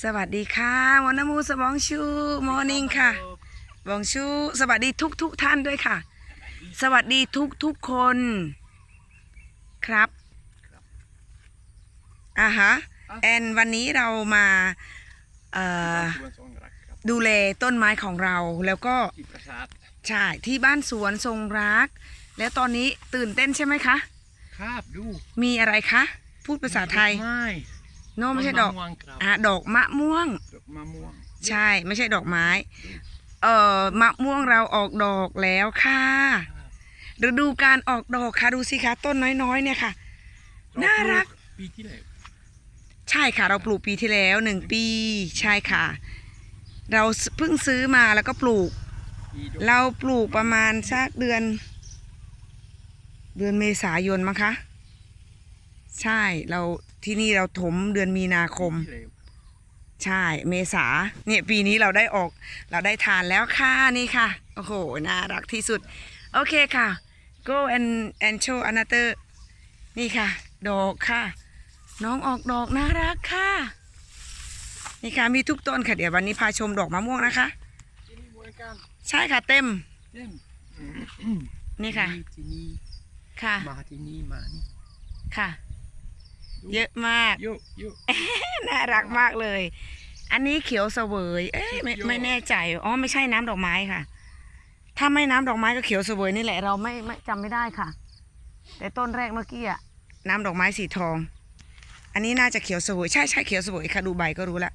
สวัสดีค่ะมอนามูสบองชูมอร์นิ่งค่ะบองชูสวัสดีทุกทุกๆท่านด้วยค่ะ สวัสดีทุกทุกๆคนครับอ่าฮะแอนวันนี้เรามาเอ่อสวนทรงรักครับดูแลต้นไม้ของเราแล้วก็ที่ปราสาทใช่ที่บ้านสวนทรงรัก แล้วตอนนี้ตื่นเต้นใช่ไหมคะ ครับดู มีอะไรคะ พูดภาษาไทยไม่ โนไม่ใช่ดอกมะม่วงครับอะดอกมะม่วง ดอกมะม่วงใช่ ไม่ใช่ดอกไม้ เอ่อมะม่วงเราออกดอกแล้วค่ะ ฤดูการออกดอกค่ะ ดูสิคะต้นน้อยๆ เนี่ยค่ะ น่ารัก ปีที่แล้วใช่ค่ะ เราปลูกปีที่แล้วหนึ่งปี ใช่ค่ะ เราเพิ่งซื้อมาแล้วก็ปลูกปีดอกเราปลูกประมาณสักเดือน เดือนเมษายนมั้งคะ ใช่เรา ที่นี่เราถมเดือนมีนาคมปีที่แล้วใช่ เมษาเนี่ยปีนี้เราได้ออก เราได้ทานแล้วค่ะนี่ค่ะ โอ้โห น่ารักที่สุด โอเคค่ะ go and and show another นี่ค่ะ ดอกค่ะ น้องออกดอกน่ารักค่ะ นี่ค่ะมีทุกต้นค่ะ เดี๋ยววันนี้พาชมดอกมะม่วงนะคะที่นี่เหมือนกันใช่ค่ะเต็มเต็ม นี่ค่ะ ที่นี่ค่ะ มาที่นี่มานี่ค่ะ เยอะมากเยอะเยอะน่ารักมากเลย อันนี้เขียวเสวย เอ๊ะไม่สุดยอดไม่แน่ใจ อ๋อไม่ใช่น้ำดอกไม้ค่ะ ถ้าไม่น้ำดอกไม้ก็เขียวเสวยนี่แหละ เราไม่ไม่จำไม่ได้ค่ะ แต่ต้นแรกเมื่อกี้อะน้ำดอกไม้สีทอง อันนี้น่าจะเขียวเสวยใช่ใช่เขียวเสวยค่ะดูใบก็รู้ละ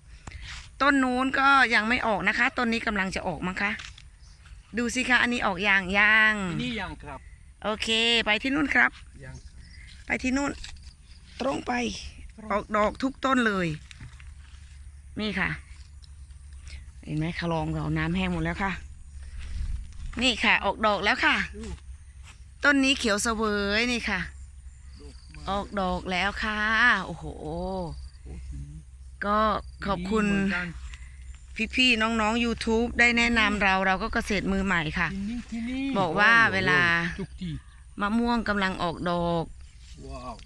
ต้นนู้นก็ยังไม่ออกนะคะ ต้นนี้กำลังจะออกมั้งคะ ดูสิคะ อันนี้ออกยางยางที่นี่ยังครับ โอเค ไปที่นู่นครับ ยัง ไปที่นู่น ตรงไป ออกดอกทุกต้นเลย นี่ค่ะ เห็นไหมคะลองเราน้ำแห้งหมดแล้วค่ะ นี่ค่ะ ออกดอกแล้วค่ะดูต้นนี้เขียวเสวยนี่ค่ะดอกไม้ออกดอกแล้วค่ะ โอ้โหโอ้ที่นี่ก็ขอบคุณที่นี่เหมือนกันพี่ๆน้องๆ YouTube ได้แนะนำเราเราก็เกษตรมือใหม่ค่ะที่นี่ที่นี่บอกว่าเวลาทุกที่มะม่วงกำลังออกดอกว้าว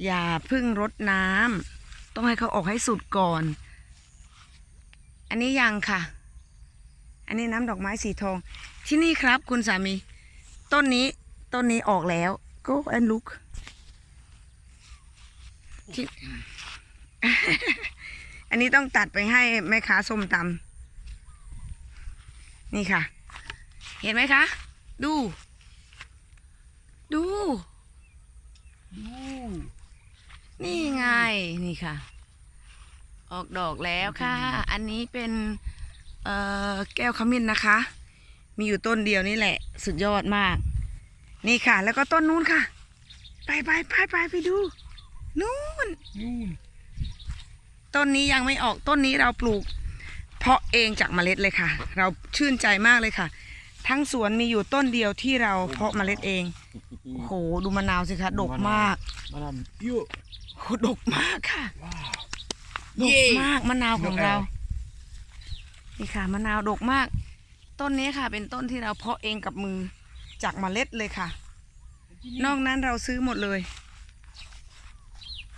อย่าพึ่งรดน้ำต้องให้เขาออกให้สุดก่อน อันนี้ยังค่ะ อันนี้น้ำดอกไม้สีทอง ที่นี่ครับคุณสามี ต้นนี้ต้นนี้ออกแล้ว go and look ที่อันนี้ต้องตัดไปให้แม่ค้าส้มตำนี่ค่ะ เห็นไหมคะ ดู ดู นี่ไงนี่ค่ะ ออกดอกแล้วค่ะ อันนี้เป็นเอ่อแก้วขมิ้นนะคะ มีอยู่ต้นเดียวนี่แหละ สุดยอดมาก นี่ค่ะ แล้วก็ต้นนู้นค่ะ ไปไปไปไปไปดู นู้นนู่นต้นนี้ยังไม่ออกต้นนี้เราปลูก เพาะเองจากเมล็ดเลยค่ะ เราชื่นใจมากเลยค่ะ ทั้งสวนมีอยู่ต้นเดียวที่เราเพาะเมล็ดเองโอ้โหดูมะนาวสิคะดกมากมาทำเยอะโอ้โหดกมากค่ะว้าวดกมากมะนาวของเราดกแล้วนี่ค่ะมะนาวดกมาก ต้นนี้ค่ะ เป็นต้นที่เราเพาะเองกับมือจากเมล็ดเลยค่ะ นอกนั้นเราซื้อหมดเลย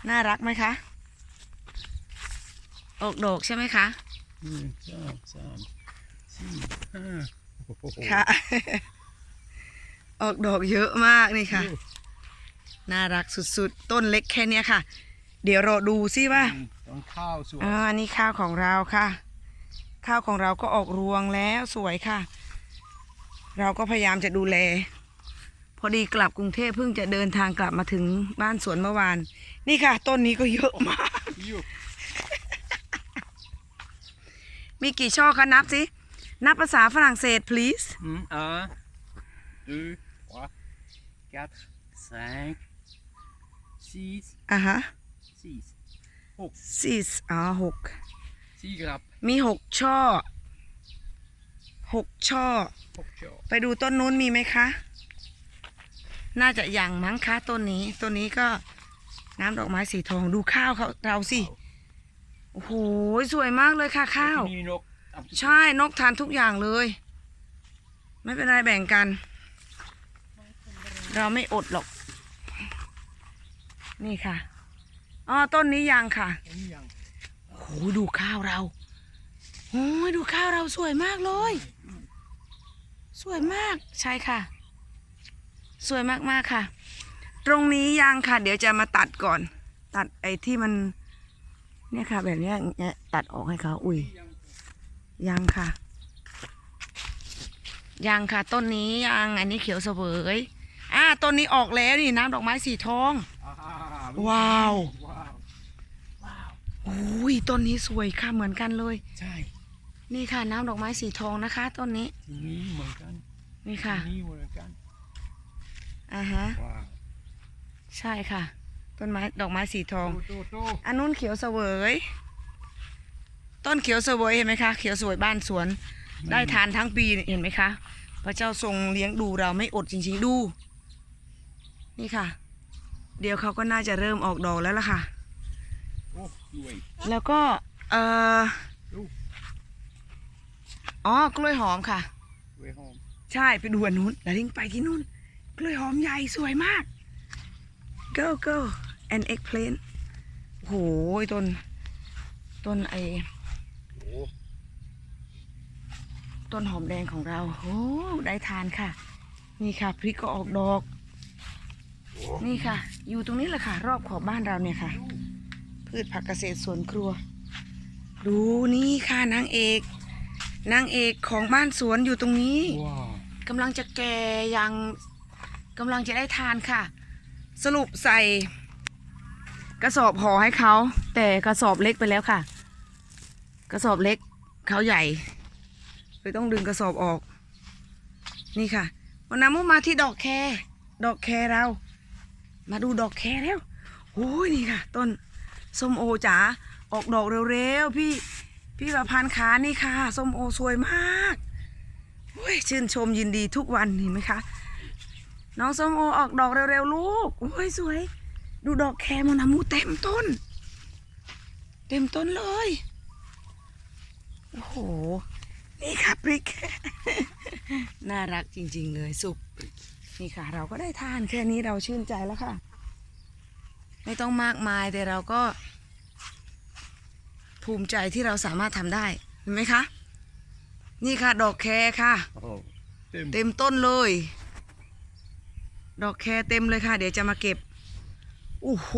น่ารักไหมคะออกดอกใช่ไหมคะหนึ่งสองสามสี่ห้าโอ้โห ค่ะ ออกดอกเยอะมากนี่ค่ะ น่ารักสุดๆ ต้นเล็กแค่เนี้ยค่ะ เดี๋ยวเราดูซิว่าต้นข้าวสวยอ่าอันนี้ข้าวของเราค่ะ ข้าวของเราก็ออกรวงแล้วสวยค่ะ เราก็พยายามจะดูแล พอดีกลับกรุงเทพเพิ่งจะเดินทางกลับมาถึงบ้านสวนเมื่อวาน นี่ค่ะ ต้นนี้ก็เยอะมากเยอะมีกี่ช่อคะนับสิ นับภาษาฝรั่งเศส please อืมอ่า deux trois quatre cinq six อะฮะ six หก six อ๋อหก สี่ครับมีหกช่อหกช่อ หกช่อไปดูต้นนู้นมีไหมคะ น่าจะยังมั้งคะต้นนี้ ต้นนี้ก็น้ำดอกไม้สีทอง ดูข้าวเขาเราสิ โอ้โห สวยมากเลยค่ะข้าว ที่นี่นกตามที่ ใช่นกทานทุกอย่างเลย ไม่เป็นไรแบ่งกัน เราไม่อดหรอก นี่ค่ะอ๋อต้นนี้ยังค่ะอันนี้ยังโอ้โหดูข้าวเราวโอ้ยดูข้าวเราสวยมากเลย สวยมากใช่ค่ะ สวยมากๆค่ะ ตรงนี้ยังค่ะ เดี๋ยวจะมาตัดก่อน ตัดไอ้ที่มัน เนี่ยค่ะ แบบเนี้ยเนี่ยตัดออกให้เขาอุ้ย ยังค่ะ ยังค่ะ ต้นนี้ยังอันนี้เขียวเสวยอ่าต้นนี้ออกแล้วนี่น้ำดอกไม้สีทองอ่าว้าวว้าวว้าวอุ้ยต้นนี้สวยค่ะเหมือนกันเลย ใช่ นี่ค่ะน้ำดอกไม้สีทองนะคะ ต้นนี้ทีนี้เหมือนกันนี่ค่ะทีนี้เหมือนกันอ่าฮะว้าวใช่ค่ะ ต้นไม้ดอกไม้สีทองโตโตโตอันนู้นเขียวเสวย ต้นเขียวเสวยเห็นไหมคะ เขียวเสวยบ้านสวน ได้ทานทั้งปีเห็นไหมคะ พระเจ้าทรงเลี้ยงดูเราไม่อดจริงๆดู นี่ค่ะ เดี๋ยวเขาก็น่าจะเริ่มออกดอกแล้วล่ะค่ะ โอ้รวยแล้วก็เอ่อดูอ๋อกล้วยหอมค่ะ รวยหอม ใช่ไปดูอันนู้นแล้วลิงไปที่นู้นกล้วยหอมใหญ่สวยมาก go go and eggplant โอ้โหต้นต้นไอโอ้ ต้นหอมแดงของเราโอ้ได้ทานค่ะ นี่ค่ะพริกก็ออกดอก นี่ค่ะ อยู่ตรงนี้แหละค่ะ รอบขอบบ้านเราเนี่ยค่ะ พืชผักเกษตรสวนครัว ดูนี่ค่ะนางเอกนางเอกของบ้านสวนอยู่ตรงนี้กำลังจะแก่ยังกำลังจะได้ทานค่ะ สรุปใส่ กระสอบห่อให้เขา แต่กระสอบเล็กไปแล้วค่ะ กระสอบเล็กเขาใหญ่เลยต้องดึงกระสอบออก นี่ค่ะวันน้ำมุมาที่ดอกแครดอกแครเรา มาดูดอกแครแล้วโอ้ยนี่ค่ะ ต้นส้มโอจ๋าออกดอกเร็วๆพี่พี่ประพันธ์ขานี่ค่ะส้มโอสวยมากโอ้ยชื่นชมยินดีทุกวันเห็นไหมคะ น้องส้มโอออกดอกเร็วๆลูกโอ้ยสวย ดูดอกแครมอนามูเต็มต้น เต็มต้นเลย โอ้โห นี่ค่ะพริก น่ารักจริง ๆ เลยสุกนี่ค่ะ เราก็ได้ทานแค่นี้เราชื่นใจแล้วค่ะ ไม่ต้องมากมายแต่เราก็ ภูมิใจที่เราสามารถทำได้เห็นไหมคะ นี่ค่ะ ดอกแครค่ะโอ้เต็มเต็มต้นเลย ดอกแครเต็มเลยค่ะ เดี๋ยวจะมาเก็บโอ้โห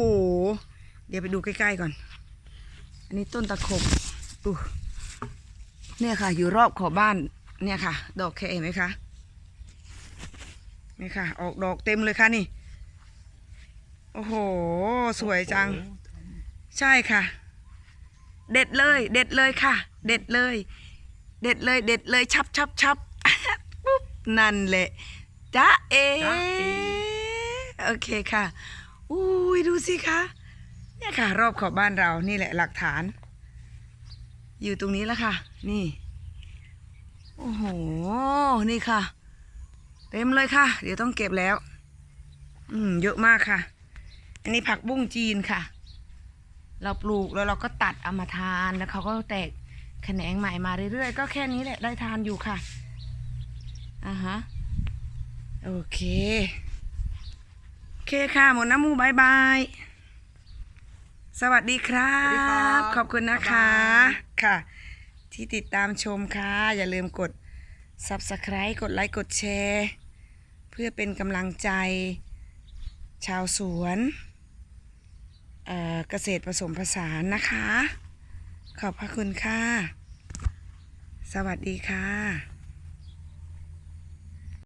เดี๋ยวไปดูใกล้ๆก่อน อันนี้ต้นตะขบอู้ เนี่ยค่ะ อยู่รอบขอบบ้านเนี่ยค่ะ ดอกแครเห็นไหมคะนี่ค่ะ ออกดอกเต็มเลยค่ะนี่ โอ้โห สวยจังโอ้ใช่ค่ะ เด็ดเลย เด็ดเลยค่ะ เด็ดเลย เด็ดเลย เด็ดเลยชับชับชับปุ๊บนั่นแหละจ้าเอโอเคค่ะ อุ้ยดูสิคะเนี่ยค่ะ รอบขอบบ้านเรานี่แหละหลักฐาน อยู่ตรงนี้แล้วค่ะ นี่ โอ้โห นี่ค่ะ เต็มเลยค่ะ เดี๋ยวต้องเก็บแล้ว อืม เยอะมากค่ะ อันนี้ผักบุ้งจีนค่ะ เราปลูกแล้วเราก็ตัดเอามาทานแล้วเขาก็แตกแขนงใหม่มาเรื่อยๆ ก็แค่นี้แหละได้ทานอยู่ค่ะอ่าฮะโอเค โอเคค่ะหมดน้ำมูบายบาย สวัสดีครับ ขอบคุณนะคะ ค่ะ ที่ติดตามชมค่ะ อย่าลืมกด subscribe กดไลค์กดแชร์ เพื่อเป็นกำลังใจ ชาวสวนเเกษตรผสมผสานนะคะ ขอบพระคุณค่ะ สวัสดีค่ะ